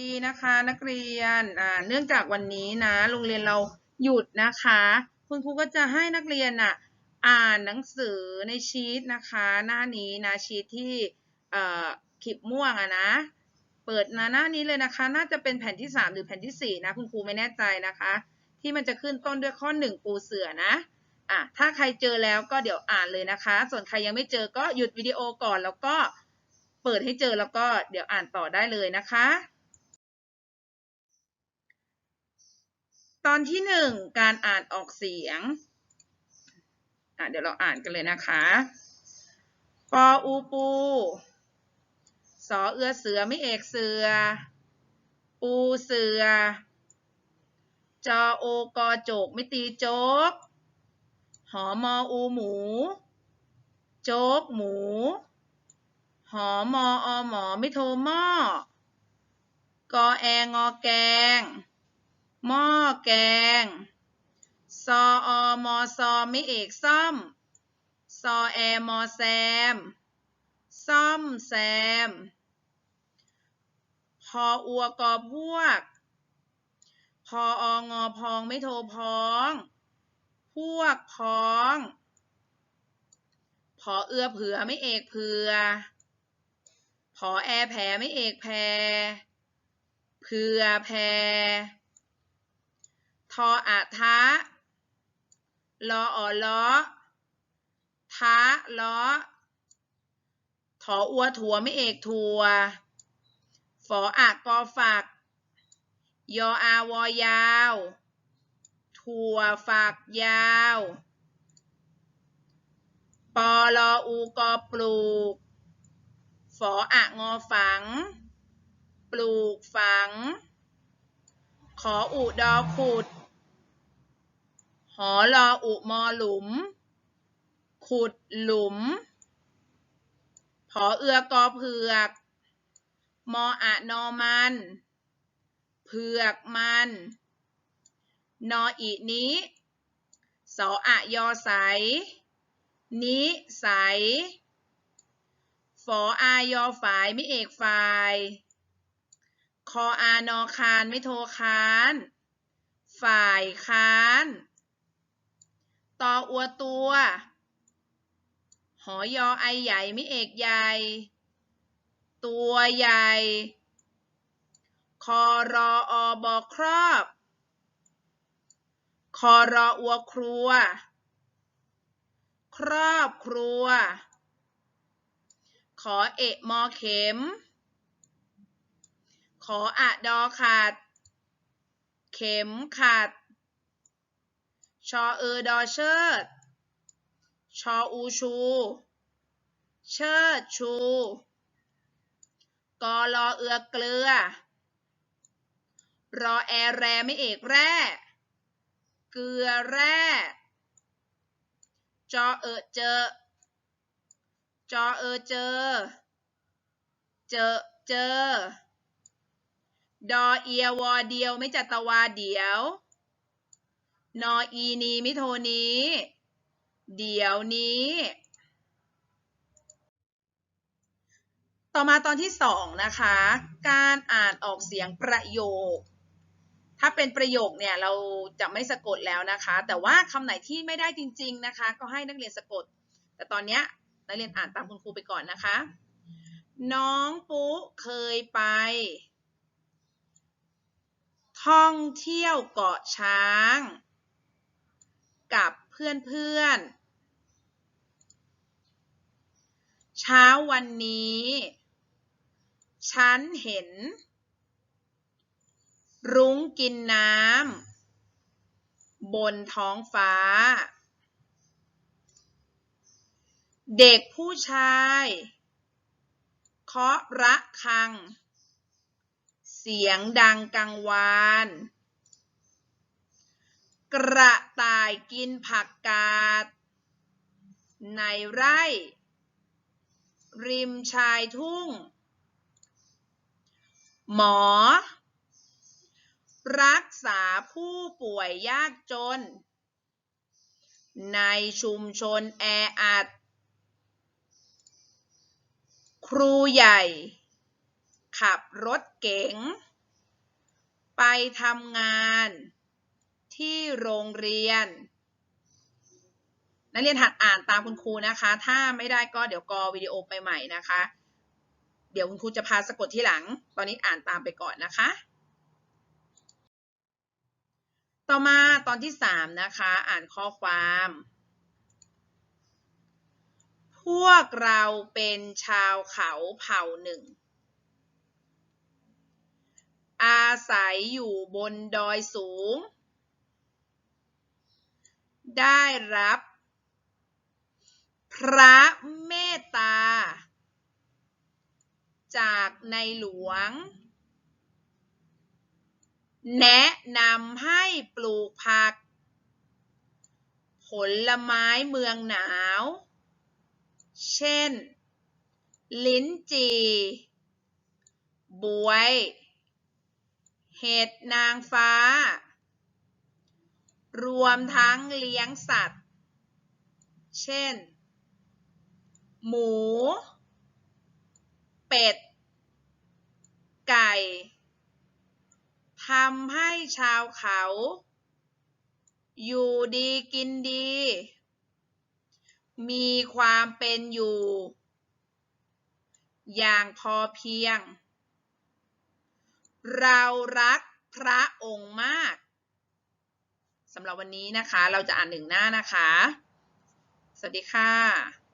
ดีนะคะนักเรียนอ่าเนื่องจากวันนี้นะ โรงเรียนเราหยุดนะคะ คุณครูก็จะให้นักเรียนอะอ่านหนังสือในชีตนะคะ หน้านี้นะชีตที่เอ่อขีดม่วงอะนะ เปิดหน้าหน้านี้เลยนะคะ น่าจะเป็นแผ่นที่สามหรือแผ่นที่สี่นะ คุณครูไม่แน่ใจนะคะ ที่มันจะขึ้นต้นด้วยข้อหนึ่งปูเสือนะอะถ้าใครเจอแล้วก็เดี๋ยวอ่านเลยนะคะ ส่วนใครยังไม่เจอก็หยุดวิดีโอก่อนแล้วก็เปิดให้เจอแล้วก็เดี๋ยวอ่านต่อได้เลยนะคะ ตอนที่หนึ่งการอ่านออกเสียงอะเดี๋ยวเราอ่านกันเลยนะคะ ปออูปู สอเอือเสือไม่เอกเสือ ปูเสือ จอโอกอโจกไม่ตีโจก หอมออูหมู โจกหมู หอมออหมอไม่โทรหม้อกอแองอแกง หม้อแกง ซออมอซอไม่เอกซ่อม ซอแอมอแซม ซ่อมแซม พออัวกอพวก พอองอพองไม่โทรพอง พวกพ้อง พอเอื้อเผื่อไม่เอกเผื่อ พอแอแผลไม่เอกแพรเผื่อแพร ทออะทะลอออล้อทะล้อถออัวถั่วไม่เอกถั่วฝออะกอฝักยออาวอยาว ถั่วฝักยาวปอลออูกอปลูก ฝออะงอฝัง ปลูกฝัง ขออุดอขุด หอรออุมอหลุม ขุดหลุม ผอเอือกอเผือก มออะนอมัน เผือกมัน นออีนี้ สออะยอใส นิใสฝออายอฝายไม่เอกฝาย คออานอคานไม่โทคาน ฝ่ายค้าน ตออัวตัว หอยอไอใหญ่ม่เอกใหญ่ ตัวใหญ่ คอรออบอครอบ คอรออัวครัว ครอบครัว ขอเอะมอเข็ม ขออะดอขาด เข็มขัด ชอเออดอเชิด ชออูชู เชิดชู กอลอเอือเกลือ รอแอแรไม่เอกแร่ เกลือแร่ จอเออเจอ จอเออเจอ เจอเจอ ดอเอียวอเดียวไม่จัตวาเดียว นออีนีไม่โทนี้ เดี๋ยวนี้ ต่อมาตอนที่สองนะคะ การอ่านออกเสียงประโยค ถ้าเป็นประโยคเนี่ยเราจะไม่สะกดแล้วนะคะ แต่ว่าคำไหนที่ไม่ได้จริง ๆนะคะ ก็ให้นักเรียนสะกด แต่ตอนนี้นักเรียนอ่านตามคุณครูไปก่อนนะคะ น้องปุ๊เคยไป ท่องเที่ยวเกาะช้าง กับเพื่อนๆ เช้าวันนี้ ฉันเห็น รุ้งกินน้ำบนท้องฟ้า เด็กผู้ชายเคาะระฆัง เสียงดังกังวาน กระต่ายกินผักกาด ในไร่ ริมชายทุ่ง หมอ รักษาผู้ป่วยยากจน ในชุมชนแออัด ครูใหญ่ ขับรถเก๋ง ไปทำงาน ที่โรงเรียน นักเรียนหัดอ่านตามคุณครูนะคะ ถ้าไม่ได้ก็เดี๋ยวกอวิดีโอไปใหม่นะคะ เดี๋ยวคุณครูจะพาสะกดที่หลัง ตอนนี้อ่านตามไปก่อนนะคะ ต่อมาตอนที่สามนะคะ อ่านข้อความ พวกเราเป็นชาวเขาเผ่าหนึ่งอาศัยอยู่บนดอยสูง ได้รับ พระเมตตา จากในหลวง แนะนำให้ปลูกผัก ผลไม้เมืองหนาว เช่น ลิ้นจี่บวย เห็ดนางฟ้า วมทั้งเลี้ยงสัตว์ เช่น หมู เป็ด ไก่ทำให้ชาวเขา อยู่ดีกินดี มีความเป็นอยู่ อย่างพอเพียง เรารักพระองค์มาก สำหรับวันนี้นะคะ เราจะอ่านหนึ่งหน้านะคะ สวัสดีค่ะ